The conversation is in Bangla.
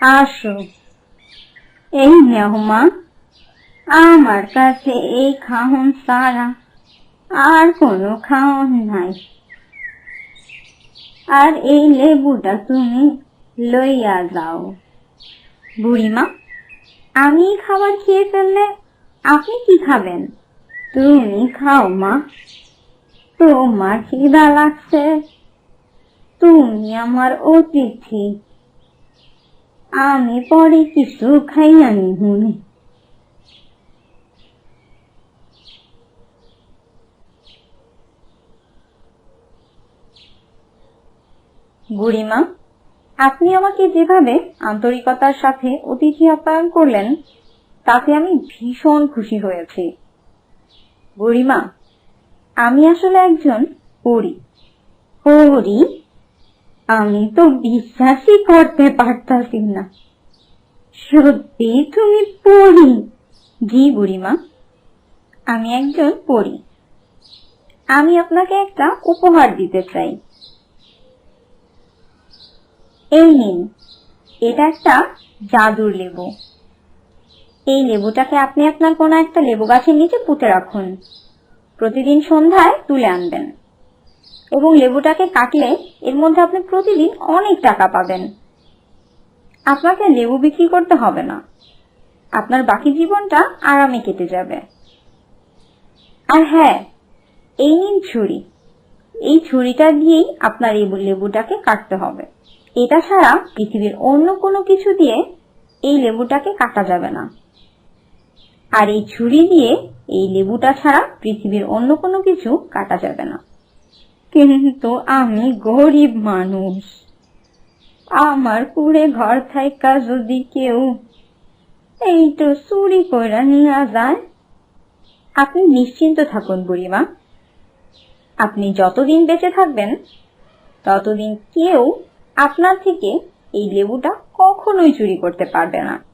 আসো। এই নেও, মা। আমার কাছে এই খাওন সারা আর কোনো খাওন নাই। আর এই লেবুটা তুমি লইয়া যাও। বুড়িমা, আমি খাবার খেয়ে ফেললে আপনি কি খাবেন? তুমি খাও, মা। তোমার খিদা লাগছে। তুমি আমার অতিথি। আমি পরে কিছু খাই খাইয়া নিহুনি বুড়িমা, আপনি আমাকে যেভাবে আন্তরিকতার সাথে অতিথি আপ্যায়ন করলেন, তাতে আমি ভীষণ খুশি হয়েছি। বুড়িমা, আমি আসলে একজন পড়ি পড়ি আমি তো বিশ্বাসই করতে পারতাছি না। সত্যি তুমি পড়ি জি, বুড়িমা, আমি একজন পড়ি আমি আপনাকে একটা উপহার দিতে চাই। এই নিন, এটা একটা জাদুর লেবু। এই লেবুটাকে আপনি আপনার কোনো একটা লেবু গাছের নিচে পুঁতে রাখুন। প্রতিদিন সন্ধ্যায় তুলে আনবেন। এবং লেবুটাকে কাটলে এর মধ্যে আপনি প্রতিদিন অনেক টাকা পাবেন। আপনাকে লেবু বিক্রি করতে হবে না। আপনার বাকি জীবনটা আরামে কেটে যাবে। আর হ্যাঁ এই নিন ছুরি। এই ছুরিটা দিয়েই আপনার এই লেবুটাকে কাটতে হবে। এটা ছাড়া পৃথিবীর অন্য কোনো কিছু দিয়ে এই লেবুটাকে কাটা যাবে না। আর এই ছুরি দিয়ে এই লেবুটা ছাড়া পৃথিবীর অন্য কোনো কিছু কাটা যাবে না। কিন্তু আমি গরিব মানুষ। আমার কুড়ে ঘর থাইকা যদি কেউ এই তো চুরি কইরা নিয়ে যায়, আপনি নিশ্চিন্ত থাকুন বুড়িমা। আপনি যতদিন বেঁচে থাকবেন, ততদিন কেউ আপনার থেকে এই লেবুটা কখনোই চুরি করতে পারবে না।